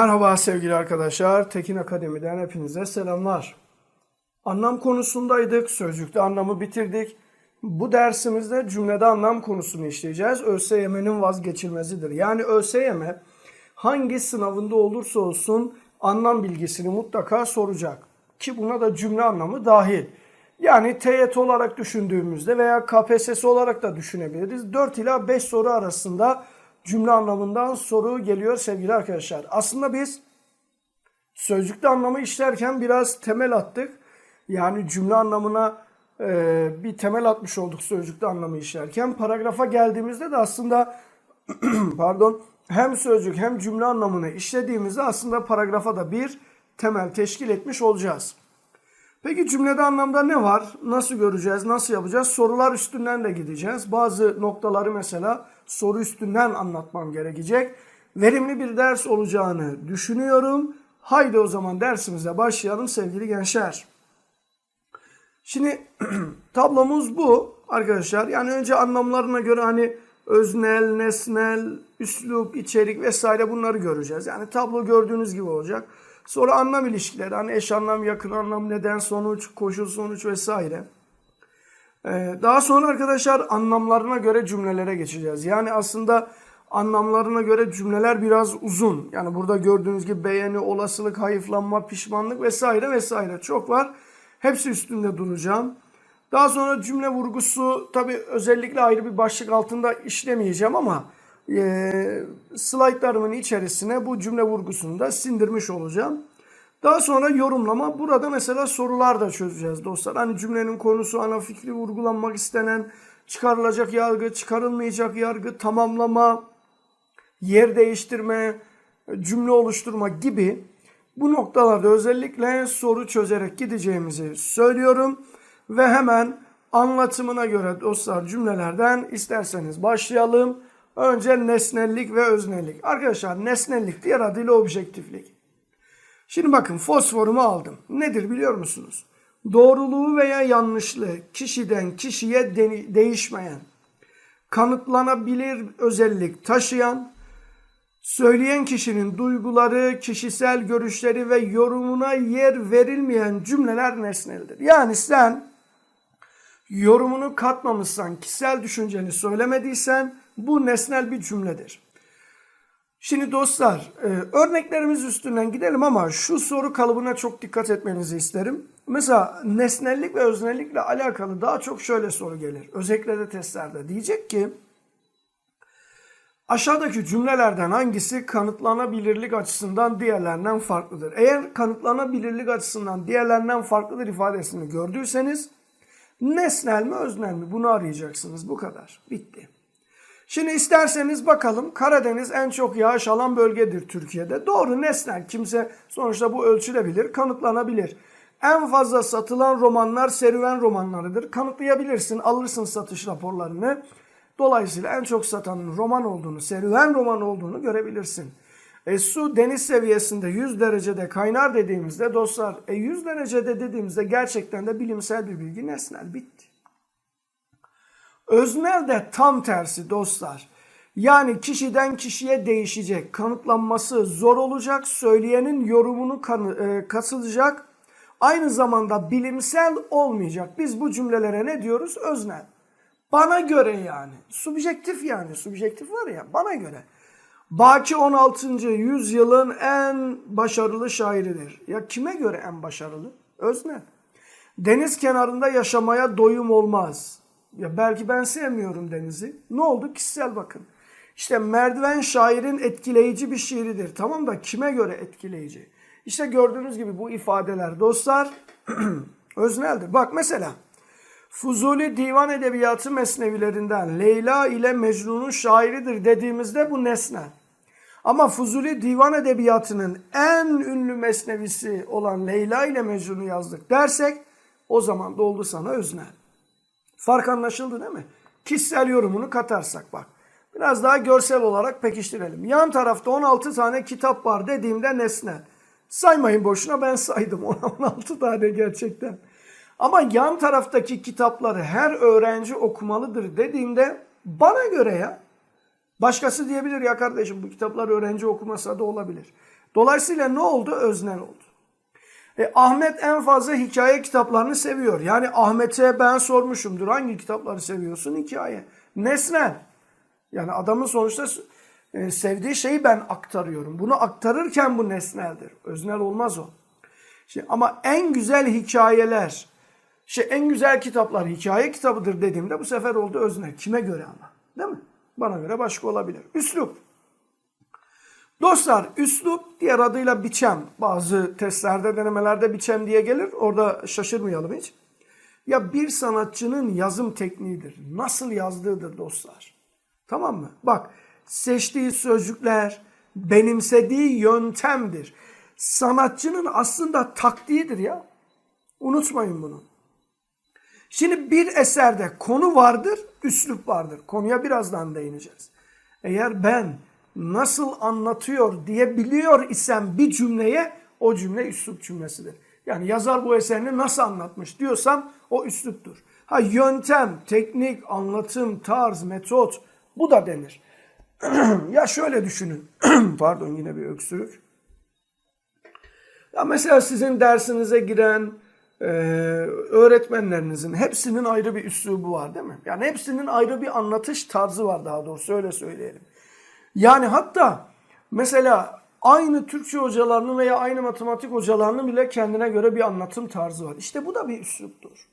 Merhaba sevgili arkadaşlar. Tekin Akademi'den hepinize selamlar. Anlam konusundaydık. Sözcükte anlamı bitirdik. Bu dersimizde cümlede anlam konusunu işleyeceğiz. ÖSYM'nin vazgeçilmezidir. Yani ÖSYM hangi sınavında olursa olsun anlam bilgisini mutlaka soracak. Ki buna da cümle anlamı dahil. Yani TYT olarak düşündüğümüzde veya KPSS olarak da düşünebiliriz. 4 ila 5 soru arasında cümle anlamından soru geliyor sevgili arkadaşlar. Aslında biz sözcükte anlamı işlerken biraz temel attık. Yani cümle anlamına e, bir temel atmış olduk sözcükte anlamı işlerken. Paragrafa geldiğimizde de aslında pardon hem sözcük hem cümle anlamını işlediğimizde aslında paragrafa da bir temel teşkil etmiş olacağız. Peki cümlede anlamda ne var? Nasıl göreceğiz? Nasıl yapacağız? Sorular üstünden de gideceğiz. Bazı noktaları mesela soru üstünden anlatmam gerekecek. Verimli bir ders olacağını düşünüyorum. Haydi o zaman dersimize başlayalım sevgili gençler. Şimdi tablomuz bu arkadaşlar. Yani önce anlamlarına göre hani öznel, nesnel, üslup, içerik vesaire bunları göreceğiz. Yani tablo gördüğünüz gibi olacak. Sonra anlam ilişkileri hani eş anlam, yakın anlam, neden, sonuç, koşul, sonuç vesaire. Ee, daha sonra arkadaşlar anlamlarına göre cümlelere geçeceğiz. Yani aslında anlamlarına göre cümleler biraz uzun. Yani burada gördüğünüz gibi beğeni, olasılık, hayıflanma, pişmanlık vesaire vesaire çok var. Hepsi üstünde duracağım. Daha sonra cümle vurgusu tabi özellikle ayrı bir başlık altında işlemeyeceğim ama e, slaytlarımın içerisine bu cümle vurgusunu da sindirmiş olacağım. Daha sonra yorumlama. Burada mesela sorular da çözeceğiz dostlar. Hani cümlenin konusu, ana fikri vurgulanmak istenen, çıkarılacak yargı, çıkarılmayacak yargı, tamamlama, yer değiştirme, cümle oluşturma gibi bu noktalarda özellikle soru çözerek gideceğimizi söylüyorum. Ve hemen anlatımına göre dostlar cümlelerden isterseniz başlayalım. Önce nesnellik ve öznellik. Arkadaşlar nesnellik diğer adıyla objektiflik. Şimdi bakın fosforumu aldım. Nedir biliyor musunuz? Doğruluğu veya yanlışlığı kişiden kişiye de- değişmeyen, kanıtlanabilir özellik taşıyan, söyleyen kişinin duyguları, kişisel görüşleri ve yorumuna yer verilmeyen cümleler nesneldir. Yani sen yorumunu katmamışsan, kişisel düşünceni söylemediysen bu nesnel bir cümledir. Şimdi dostlar e, örneklerimiz üstünden gidelim ama şu soru kalıbına çok dikkat etmenizi isterim. Mesela nesnellik ve öznellikle alakalı daha çok şöyle soru gelir. Özellikle testlerde diyecek ki aşağıdaki cümlelerden hangisi kanıtlanabilirlik açısından diğerlerinden farklıdır? Eğer kanıtlanabilirlik açısından diğerlerinden farklıdır ifadesini gördüyseniz nesnel mi öznel mi bunu arayacaksınız. Bu kadar. Bitti. Şimdi isterseniz bakalım Karadeniz en çok yağış alan bölgedir Türkiye'de. Doğru nesnel kimse sonuçta bu ölçülebilir, kanıtlanabilir. En fazla satılan romanlar serüven romanlarıdır. Kanıtlayabilirsin, alırsın satış raporlarını. Dolayısıyla en çok satanın roman olduğunu, serüven roman olduğunu görebilirsin. E, su deniz seviyesinde 100 derecede kaynar dediğimizde dostlar e, 100 derecede dediğimizde gerçekten de bilimsel bir bilgi nesnel bitti. Öznel de tam tersi dostlar. Yani kişiden kişiye değişecek, kanıtlanması zor olacak, söyleyenin yorumunu kanı, e, kasılacak, aynı zamanda bilimsel olmayacak. Biz bu cümlelere ne diyoruz? Öznel. Bana göre yani. Subjektif yani. Subjektif var ya bana göre. Baki 16. yüzyılın en başarılı şairidir. Ya kime göre en başarılı? Öznel. Deniz kenarında yaşamaya doyum olmaz. Ya belki ben sevmiyorum denizi. Ne oldu? Kişisel bakın. İşte merdiven şairin etkileyici bir şiiridir. Tamam da kime göre etkileyici? İşte gördüğünüz gibi bu ifadeler dostlar özneldir. Bak mesela Fuzuli divan edebiyatı mesnevilerinden Leyla ile Mecnun'un şairidir dediğimizde bu nesne. Ama Fuzuli divan edebiyatının en ünlü mesnevisi olan Leyla ile Mecnun'u yazdık dersek o zaman da sana öznel. Fark anlaşıldı değil mi? Kişisel yorumunu katarsak bak. Biraz daha görsel olarak pekiştirelim. Yan tarafta 16 tane kitap var dediğimde nesne. Saymayın boşuna ben saydım 16 tane gerçekten. Ama yan taraftaki kitapları her öğrenci okumalıdır dediğimde bana göre ya Başkası diyebilir ya kardeşim bu kitaplar öğrenci okumasa da olabilir. Dolayısıyla ne oldu? Öznel oldu. E, Ahmet en fazla hikaye kitaplarını seviyor. Yani Ahmet'e ben sormuşumdur. Hangi kitapları seviyorsun? Hikaye. Nesnel. Yani adamın sonuçta e, sevdiği şeyi ben aktarıyorum. Bunu aktarırken bu nesneldir. Öznel olmaz o. Şimdi, ama en güzel hikayeler, şey en güzel kitaplar hikaye kitabıdır dediğimde bu sefer oldu öznel. Kime göre ama? Değil mi? Bana göre başka olabilir. Üslup. Dostlar üslup diğer adıyla biçem. Bazı testlerde denemelerde biçem diye gelir. Orada şaşırmayalım hiç. Ya bir sanatçının yazım tekniğidir. Nasıl yazdığıdır dostlar. Tamam mı? Bak seçtiği sözcükler benimsediği yöntemdir. Sanatçının aslında taktiğidir ya. Unutmayın bunu. Şimdi bir eserde konu vardır, üslup vardır. Konuya birazdan değineceğiz. Eğer ben nasıl anlatıyor diye biliyor isem bir cümleye o cümle üslup cümlesidir. Yani yazar bu eserini nasıl anlatmış diyorsam o üsluptur. Ha yöntem, teknik, anlatım, tarz, metot bu da denir. ya şöyle düşünün. Pardon yine bir öksürük. Ya mesela sizin dersinize giren e, öğretmenlerinizin hepsinin ayrı bir üslubu var değil mi? Yani hepsinin ayrı bir anlatış tarzı var daha doğrusu öyle söyleyelim. Yani hatta mesela aynı Türkçe hocalarının veya aynı matematik hocalarının bile kendine göre bir anlatım tarzı var. İşte bu da bir üsluptur.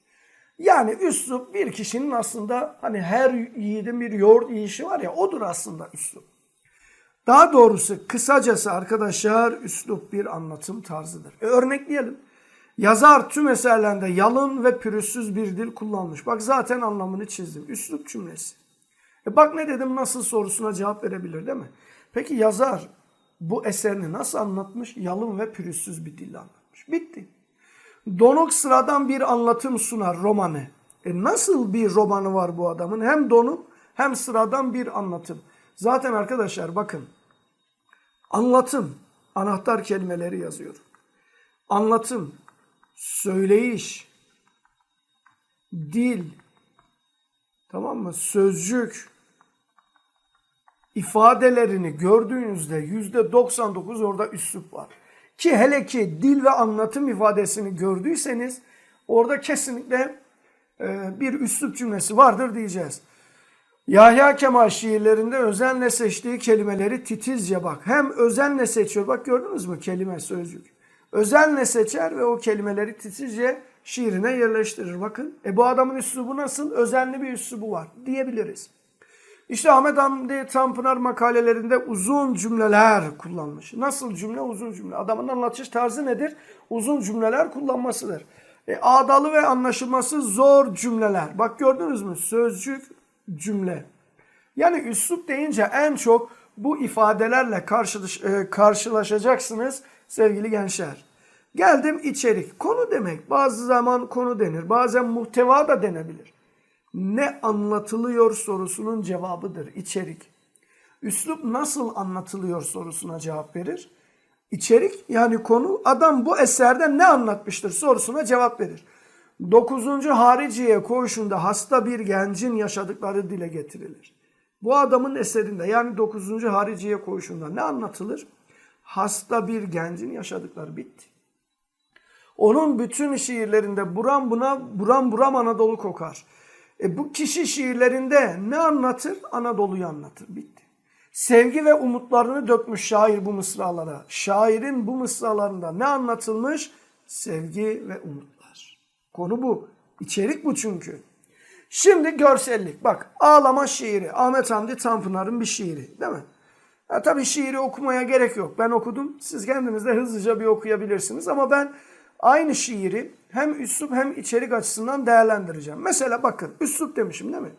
Yani üslup bir kişinin aslında hani her yiğidin bir yoğurt yiyişi var ya odur aslında üslup. Daha doğrusu kısacası arkadaşlar üslup bir anlatım tarzıdır. E, örnekleyelim. Yazar tüm eserlerinde yalın ve pürüzsüz bir dil kullanmış. Bak zaten anlamını çizdim. Üslup cümlesi. E bak ne dedim nasıl sorusuna cevap verebilir değil mi? Peki yazar bu eserini nasıl anlatmış? Yalın ve pürüzsüz bir dille anlatmış. Bitti. Donuk sıradan bir anlatım sunar romanı. E nasıl bir romanı var bu adamın? Hem donuk hem sıradan bir anlatım. Zaten arkadaşlar bakın anlatım anahtar kelimeleri yazıyor. Anlatım, söyleyiş, dil, tamam mı? Sözcük, ifadelerini gördüğünüzde yüzde 99 orada üslup var. Ki hele ki dil ve anlatım ifadesini gördüyseniz orada kesinlikle e, bir üslup cümlesi vardır diyeceğiz. Yahya Kemal şiirlerinde özenle seçtiği kelimeleri titizce bak. Hem özenle seçiyor. Bak gördünüz mü kelime sözcük. Özenle seçer ve o kelimeleri titizce şiirine yerleştirir. Bakın. E bu adamın üslubu nasıl? Özenli bir üslubu var diyebiliriz. İşte Ahmet Hamdi Tanpınar makalelerinde uzun cümleler kullanmış. Nasıl cümle? Uzun cümle. Adamın anlatış tarzı nedir? Uzun cümleler kullanmasıdır. E, ağdalı ve anlaşılması zor cümleler. Bak gördünüz mü? Sözcük, cümle. Yani üslup deyince en çok bu ifadelerle karşılaş, e, karşılaşacaksınız sevgili gençler. Geldim içerik. Konu demek. Bazı zaman konu denir. Bazen muhteva da denebilir ne anlatılıyor sorusunun cevabıdır içerik. Üslup nasıl anlatılıyor sorusuna cevap verir. İçerik yani konu adam bu eserde ne anlatmıştır sorusuna cevap verir. Dokuzuncu hariciye koğuşunda hasta bir gencin yaşadıkları dile getirilir. Bu adamın eserinde yani dokuzuncu hariciye koğuşunda ne anlatılır? Hasta bir gencin yaşadıkları bitti. Onun bütün şiirlerinde buram buna buram buram Anadolu kokar. E bu kişi şiirlerinde ne anlatır? Anadolu'yu anlatır. Bitti. Sevgi ve umutlarını dökmüş şair bu mısralara. Şairin bu mısralarında ne anlatılmış? Sevgi ve umutlar. Konu bu. İçerik bu çünkü. Şimdi görsellik. Bak ağlama şiiri. Ahmet Hamdi Tanpınar'ın bir şiiri değil mi? Ha, tabii şiiri okumaya gerek yok. Ben okudum. Siz kendiniz de hızlıca bir okuyabilirsiniz. Ama ben aynı şiiri hem üslup hem içerik açısından değerlendireceğim. Mesela bakın üslup demişim değil mi?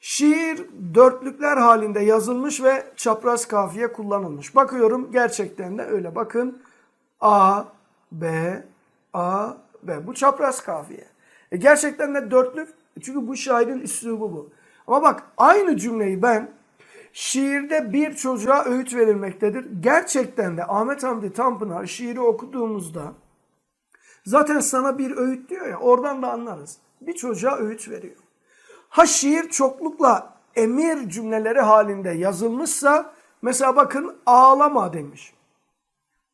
Şiir dörtlükler halinde yazılmış ve çapraz kafiye kullanılmış. Bakıyorum gerçekten de öyle. Bakın A, B, A, B. Bu çapraz kafiye. E gerçekten de dörtlük. Çünkü bu şairin üslubu bu. Ama bak aynı cümleyi ben şiirde bir çocuğa öğüt verilmektedir. Gerçekten de Ahmet Hamdi Tanpınar şiiri okuduğumuzda Zaten sana bir öğüt diyor ya oradan da anlarız. Bir çocuğa öğüt veriyor. Ha şiir çoklukla emir cümleleri halinde yazılmışsa mesela bakın ağlama demiş.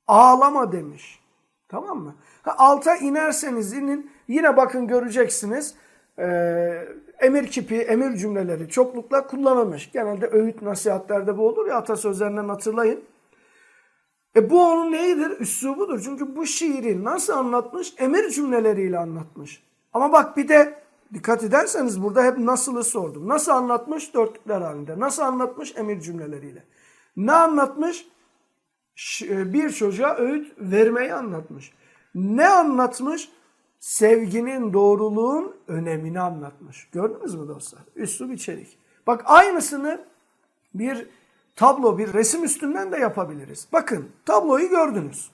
ağlama demiş. Tamam mı? Ha, alta inerseniz inin yine bakın göreceksiniz. Ee, emir kipi, emir cümleleri çoklukla kullanılmış. Genelde öğüt nasihatlerde bu olur ya atasözlerinden hatırlayın. E bu onun neyidir? Üslubudur. Çünkü bu şiiri nasıl anlatmış? Emir cümleleriyle anlatmış. Ama bak bir de dikkat ederseniz burada hep nasılı sordum. Nasıl anlatmış? Dörtlükler halinde. Nasıl anlatmış? Emir cümleleriyle. Ne anlatmış? E, Bir çocuğa öğüt vermeyi anlatmış. Ne anlatmış? Sevginin, doğruluğun önemini anlatmış. Gördünüz mü dostlar? Üslup içerik. Bak aynısını bir tablo, bir resim üstünden de yapabiliriz. Bakın tabloyu gördünüz.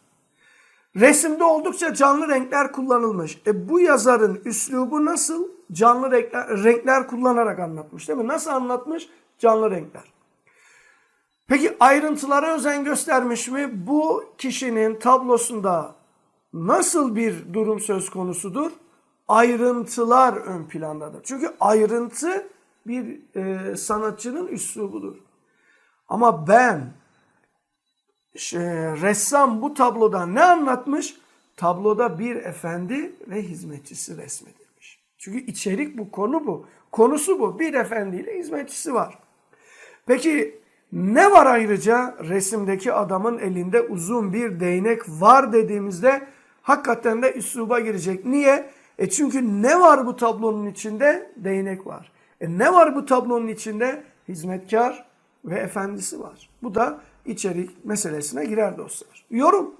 Resimde oldukça canlı renkler kullanılmış. E bu yazarın üslubu nasıl? Canlı renkler, renkler kullanarak anlatmış değil mi? Nasıl anlatmış? Canlı renkler. Peki ayrıntılara özen göstermiş mi? Bu kişinin tablosunda nasıl bir durum söz konusudur? Ayrıntılar ön plandadır. Çünkü ayrıntı bir e, sanatçının üslubudur. Ama ben şey, ressam bu tabloda ne anlatmış? Tabloda bir efendi ve hizmetçisi resmedilmiş. Çünkü içerik bu, konu bu. Konusu bu. Bir efendiyle hizmetçisi var. Peki ne var ayrıca resimdeki adamın elinde uzun bir değnek var dediğimizde hakikaten de üsluba girecek. Niye? E çünkü ne var bu tablonun içinde? Değnek var. E ne var bu tablonun içinde? Hizmetkar ve efendisi var. Bu da içerik meselesine girer dostlar. Yorum.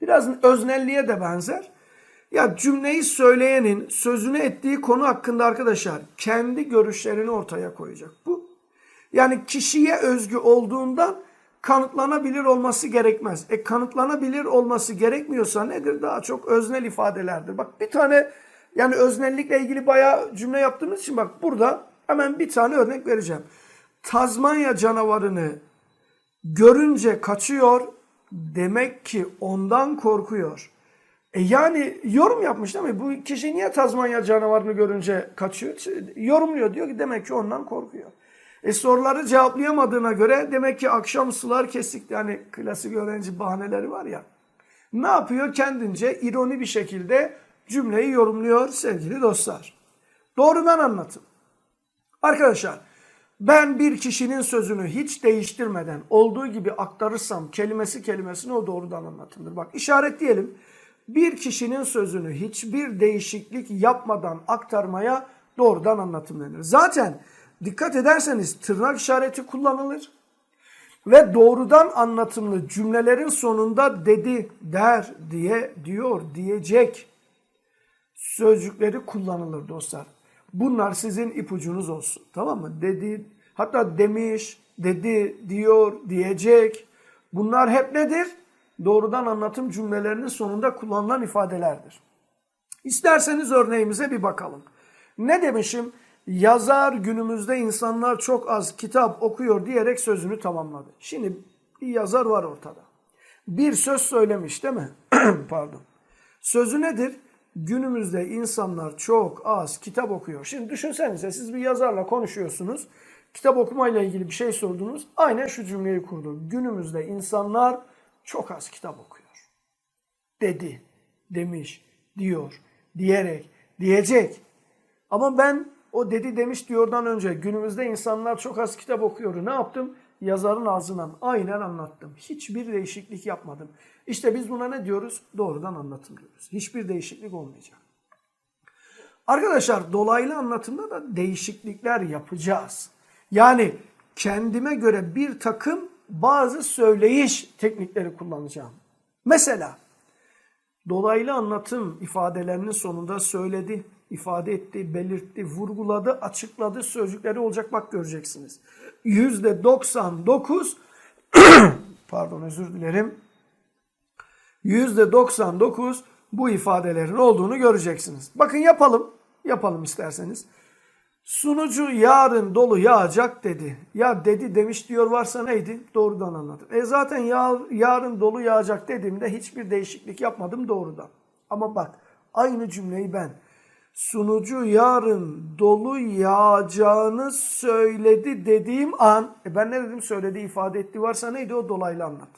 Biraz öznelliğe de benzer. Ya cümleyi söyleyenin sözünü ettiği konu hakkında arkadaşlar kendi görüşlerini ortaya koyacak. Bu yani kişiye özgü olduğundan kanıtlanabilir olması gerekmez. E kanıtlanabilir olması gerekmiyorsa nedir? Daha çok öznel ifadelerdir. Bak bir tane yani öznellikle ilgili bayağı cümle yaptığımız için bak burada hemen bir tane örnek vereceğim. Tazmanya canavarını görünce kaçıyor demek ki ondan korkuyor. E yani yorum yapmış değil mi? Bu kişi niye Tazmanya canavarını görünce kaçıyor? Yorumluyor diyor ki demek ki ondan korkuyor. E soruları cevaplayamadığına göre demek ki akşam sular kesik. Yani klasik öğrenci bahaneleri var ya. Ne yapıyor? Kendince ironi bir şekilde cümleyi yorumluyor sevgili dostlar. Doğrudan anlatım. Arkadaşlar ben bir kişinin sözünü hiç değiştirmeden olduğu gibi aktarırsam kelimesi kelimesine o doğrudan anlatımdır. Bak işaretleyelim. Bir kişinin sözünü hiçbir değişiklik yapmadan aktarmaya doğrudan anlatım denir. Zaten dikkat ederseniz tırnak işareti kullanılır ve doğrudan anlatımlı cümlelerin sonunda dedi, der, diye, diyor, diyecek sözcükleri kullanılır dostlar. Bunlar sizin ipucunuz olsun. Tamam mı? Dedi, hatta demiş, dedi, diyor, diyecek. Bunlar hep nedir? Doğrudan anlatım cümlelerinin sonunda kullanılan ifadelerdir. İsterseniz örneğimize bir bakalım. Ne demişim? Yazar günümüzde insanlar çok az kitap okuyor diyerek sözünü tamamladı. Şimdi bir yazar var ortada. Bir söz söylemiş değil mi? Pardon. Sözü nedir? Günümüzde insanlar çok az kitap okuyor. Şimdi düşünsenize siz bir yazarla konuşuyorsunuz. Kitap okumayla ilgili bir şey sordunuz. Aynen şu cümleyi kurdu. Günümüzde insanlar çok az kitap okuyor. Dedi, demiş, diyor, diyerek, diyecek. Ama ben o dedi demiş diyordan önce günümüzde insanlar çok az kitap okuyor. Ne yaptım? Yazarın ağzından aynen anlattım. Hiçbir değişiklik yapmadım. İşte biz buna ne diyoruz? Doğrudan anlatım diyoruz. Hiçbir değişiklik olmayacak. Arkadaşlar dolaylı anlatımda da değişiklikler yapacağız. Yani kendime göre bir takım bazı söyleyiş teknikleri kullanacağım. Mesela dolaylı anlatım ifadelerinin sonunda söyledi, ifade etti, belirtti, vurguladı, açıkladı sözcükleri olacak bak göreceksiniz. Yüzde 99 pardon özür dilerim. Yüzde 99 bu ifadelerin olduğunu göreceksiniz. Bakın yapalım. Yapalım isterseniz. Sunucu yarın dolu yağacak dedi. Ya dedi demiş diyor varsa neydi? Doğrudan anladım. E zaten ya, yarın dolu yağacak dediğimde hiçbir değişiklik yapmadım doğrudan. Ama bak aynı cümleyi ben sunucu yarın dolu yağacağını söyledi dediğim an e ben ne dedim söyledi ifade etti varsa neydi o dolaylı anlat.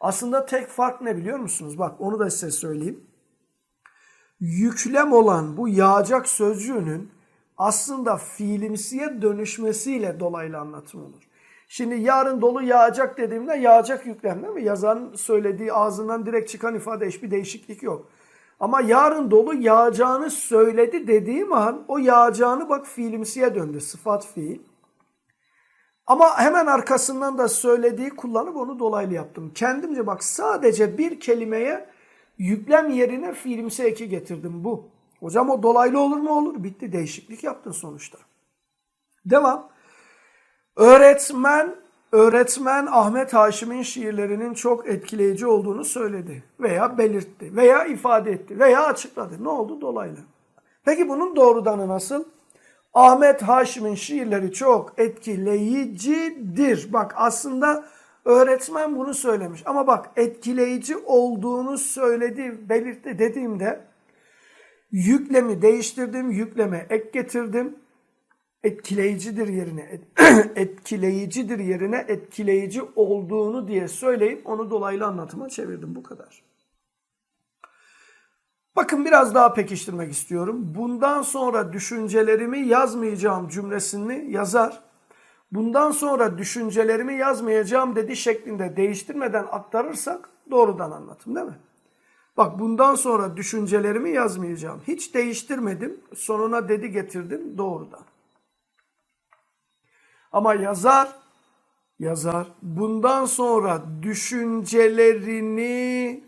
Aslında tek fark ne biliyor musunuz? Bak onu da size söyleyeyim. Yüklem olan bu yağacak sözcüğünün aslında fiilimsiye dönüşmesiyle dolaylı anlatım olur. Şimdi yarın dolu yağacak dediğimde yağacak yüklem değil mi? Yazarın söylediği ağzından direkt çıkan ifade hiçbir değişiklik yok. Ama yarın dolu yağacağını söyledi dediğim an o yağacağını bak fiilimsiye döndü. Sıfat fiil. Ama hemen arkasından da söylediği kullanıp onu dolaylı yaptım. Kendimce bak sadece bir kelimeye yüklem yerine fiilimsi eki getirdim bu. Hocam o dolaylı olur mu olur? Bitti değişiklik yaptın sonuçta. Devam. Öğretmen öğretmen Ahmet Haşim'in şiirlerinin çok etkileyici olduğunu söyledi veya belirtti veya ifade etti veya açıkladı. Ne oldu? Dolaylı. Peki bunun doğrudanı nasıl? Ahmet Haşim'in şiirleri çok etkileyicidir. Bak aslında öğretmen bunu söylemiş. Ama bak etkileyici olduğunu söyledi, belirtti dediğimde yüklemi değiştirdim, yükleme ek getirdim. Etkileyicidir yerine etkileyicidir yerine etkileyici olduğunu diye söyleyip onu dolaylı anlatıma çevirdim bu kadar. Bakın biraz daha pekiştirmek istiyorum. Bundan sonra düşüncelerimi yazmayacağım cümlesini yazar. Bundan sonra düşüncelerimi yazmayacağım dedi şeklinde değiştirmeden aktarırsak doğrudan anlatım değil mi? Bak bundan sonra düşüncelerimi yazmayacağım. Hiç değiştirmedim. Sonuna dedi getirdim doğrudan. Ama yazar yazar bundan sonra düşüncelerini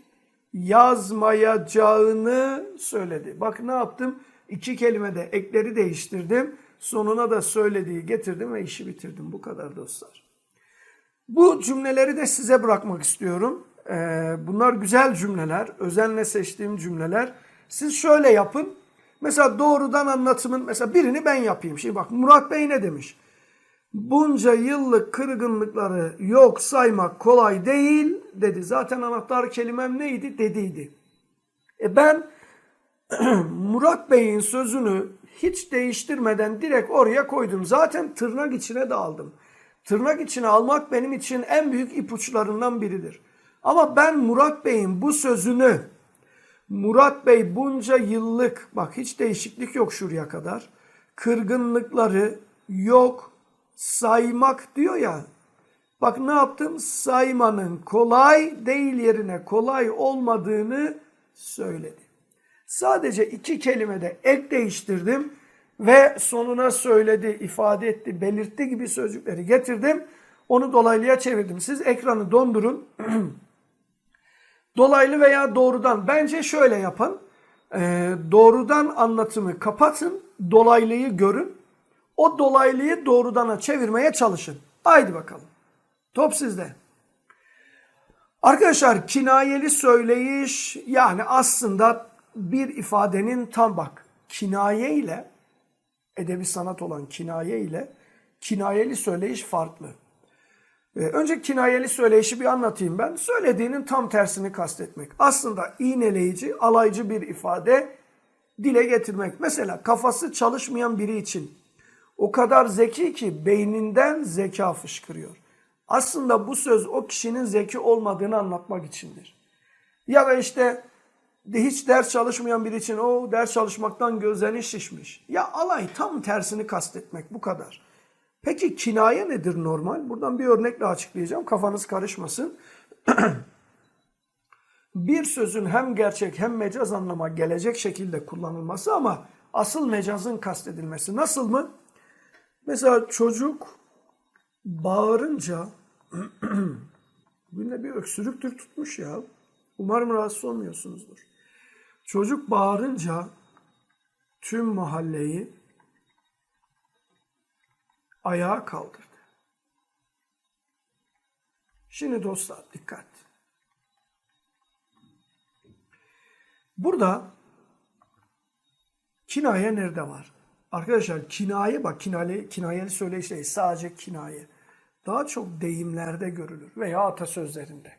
yazmayacağını söyledi. Bak ne yaptım? İki kelimede ekleri değiştirdim. Sonuna da söylediği getirdim ve işi bitirdim. Bu kadar dostlar. Bu cümleleri de size bırakmak istiyorum. Ee, bunlar güzel cümleler. Özenle seçtiğim cümleler. Siz şöyle yapın. Mesela doğrudan anlatımın mesela birini ben yapayım. Şimdi bak Murat Bey ne demiş? Bunca yıllık kırgınlıkları yok saymak kolay değil dedi. Zaten anahtar kelimem neydi? Dediydi. E ben Murat Bey'in sözünü hiç değiştirmeden direkt oraya koydum. Zaten tırnak içine de aldım. Tırnak içine almak benim için en büyük ipuçlarından biridir. Ama ben Murat Bey'in bu sözünü Murat Bey bunca yıllık bak hiç değişiklik yok şuraya kadar. Kırgınlıkları yok saymak diyor ya. Bak ne yaptım? Saymanın kolay değil yerine kolay olmadığını söyledi. Sadece iki kelimede ek değiştirdim ve sonuna söyledi, ifade etti, belirtti gibi sözcükleri getirdim. Onu dolaylıya çevirdim. Siz ekranı dondurun. Dolaylı veya doğrudan. Bence şöyle yapın. Ee, doğrudan anlatımı kapatın. Dolaylıyı görün. O dolaylıyı doğrudana çevirmeye çalışın. Haydi bakalım. Top sizde. Arkadaşlar kinayeli söyleyiş yani aslında bir ifadenin tam bak kinaye ile edebi sanat olan kinaye ile kinayeli söyleyiş farklı. Ee, önce kinayeli söyleyişi bir anlatayım ben. Söylediğinin tam tersini kastetmek. Aslında iğneleyici, alaycı bir ifade dile getirmek. Mesela kafası çalışmayan biri için o kadar zeki ki beyninden zeka fışkırıyor. Aslında bu söz o kişinin zeki olmadığını anlatmak içindir. Ya da işte hiç ders çalışmayan biri için o ders çalışmaktan gözlerini şişmiş. Ya alay tam tersini kastetmek bu kadar. Peki kinaye nedir normal? Buradan bir örnekle açıklayacağım. Kafanız karışmasın. bir sözün hem gerçek hem mecaz anlama gelecek şekilde kullanılması ama asıl mecazın kastedilmesi. Nasıl mı? Mesela çocuk bağırınca bugün bir öksürüktür tutmuş ya. Umarım rahatsız olmuyorsunuzdur. Çocuk bağırınca tüm mahalleyi ayağa kaldırdı. Şimdi dostlar dikkat. Burada kinaye nerede var? Arkadaşlar kinaye bak kinaye, kinayeli söyleyiş değil sadece kinaye. Daha çok deyimlerde görülür veya atasözlerinde.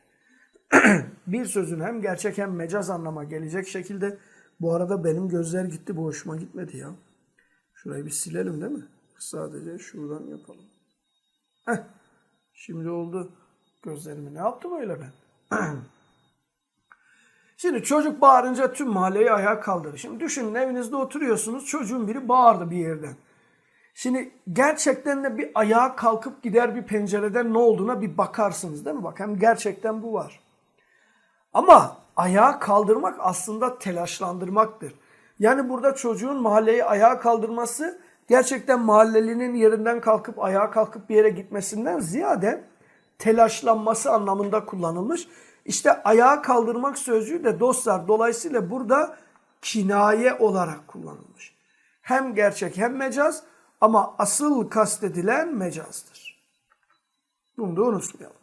bir sözün hem gerçek hem mecaz anlama gelecek şekilde bu arada benim gözler gitti bu hoşuma gitmedi ya. Şurayı bir silelim değil mi? Sadece şuradan yapalım. Heh, şimdi oldu gözlerimi. Ne yaptım öyle ben? Şimdi çocuk bağırınca tüm mahalleyi ayağa kaldırır. Şimdi düşünün evinizde oturuyorsunuz çocuğun biri bağırdı bir yerden. Şimdi gerçekten de bir ayağa kalkıp gider bir pencereden ne olduğuna bir bakarsınız değil mi? Bak hem gerçekten bu var. Ama ayağa kaldırmak aslında telaşlandırmaktır. Yani burada çocuğun mahalleyi ayağa kaldırması gerçekten mahallelinin yerinden kalkıp ayağa kalkıp bir yere gitmesinden ziyade telaşlanması anlamında kullanılmış. İşte ayağa kaldırmak sözcüğü de dostlar dolayısıyla burada kinaye olarak kullanılmış. Hem gerçek hem mecaz ama asıl kastedilen mecazdır. Bunu da unutmayalım.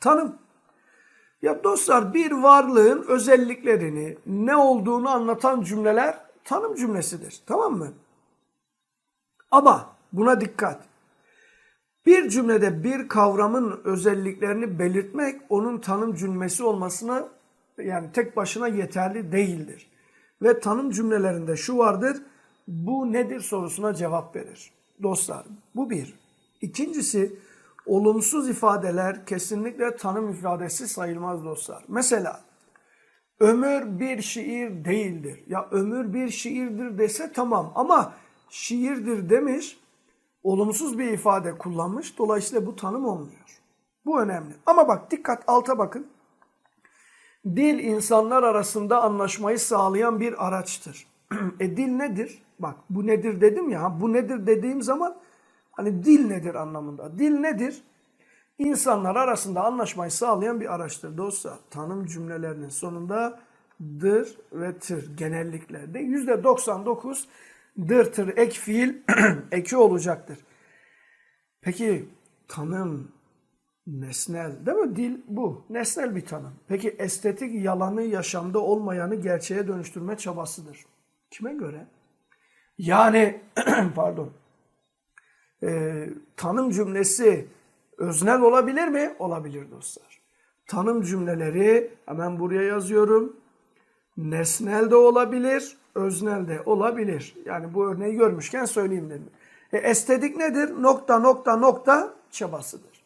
Tanım. Ya dostlar bir varlığın özelliklerini, ne olduğunu anlatan cümleler tanım cümlesidir. Tamam mı? Ama buna dikkat. Bir cümlede bir kavramın özelliklerini belirtmek onun tanım cümlesi olmasına yani tek başına yeterli değildir. Ve tanım cümlelerinde şu vardır. Bu nedir sorusuna cevap verir. Dostlar bu bir. İkincisi olumsuz ifadeler kesinlikle tanım ifadesi sayılmaz dostlar. Mesela ömür bir şiir değildir. Ya ömür bir şiirdir dese tamam ama şiirdir demiş olumsuz bir ifade kullanmış. Dolayısıyla bu tanım olmuyor. Bu önemli. Ama bak dikkat alta bakın. Dil insanlar arasında anlaşmayı sağlayan bir araçtır. e dil nedir? Bak bu nedir dedim ya. Bu nedir dediğim zaman hani dil nedir anlamında. Dil nedir? İnsanlar arasında anlaşmayı sağlayan bir araçtır dostlar. Tanım cümlelerinin sonunda dır ve tır genelliklerde yüzde 99 dır tır ek fiil eki olacaktır. Peki tanım nesnel değil mi? Dil bu. Nesnel bir tanım. Peki estetik yalanı yaşamda olmayanı gerçeğe dönüştürme çabasıdır. Kime göre? Yani pardon. Ee, tanım cümlesi öznel olabilir mi? Olabilir dostlar. Tanım cümleleri hemen buraya yazıyorum. Nesnel de olabilir, öznel de olabilir. Yani bu örneği görmüşken söyleyeyim dedim. E, estetik nedir? Nokta nokta nokta çabasıdır.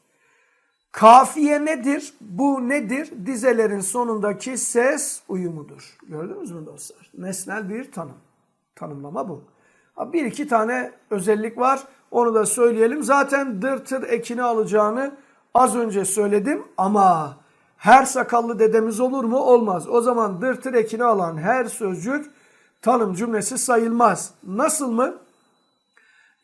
Kafiye nedir? Bu nedir? Dizelerin sonundaki ses uyumudur. Gördünüz mü dostlar? Nesnel bir tanım. Tanımlama bu. Bir iki tane özellik var. Onu da söyleyelim. Zaten dırtır ekini alacağını az önce söyledim ama her sakallı dedemiz olur mu? Olmaz. O zaman dırtır ekini alan her sözcük tanım cümlesi sayılmaz. Nasıl mı?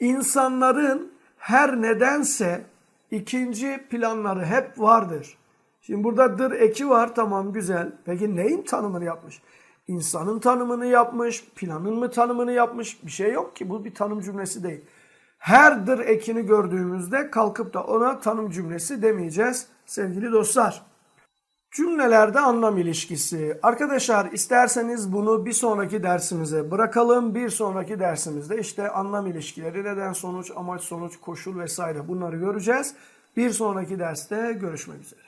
İnsanların her nedense ikinci planları hep vardır. Şimdi burada dır eki var tamam güzel. Peki neyin tanımını yapmış? İnsanın tanımını yapmış, planın mı tanımını yapmış? Bir şey yok ki bu bir tanım cümlesi değil. Her dır ekini gördüğümüzde kalkıp da ona tanım cümlesi demeyeceğiz sevgili dostlar. Cümlelerde anlam ilişkisi. Arkadaşlar isterseniz bunu bir sonraki dersimize bırakalım. Bir sonraki dersimizde işte anlam ilişkileri, neden sonuç, amaç sonuç, koşul vesaire bunları göreceğiz. Bir sonraki derste görüşmek üzere.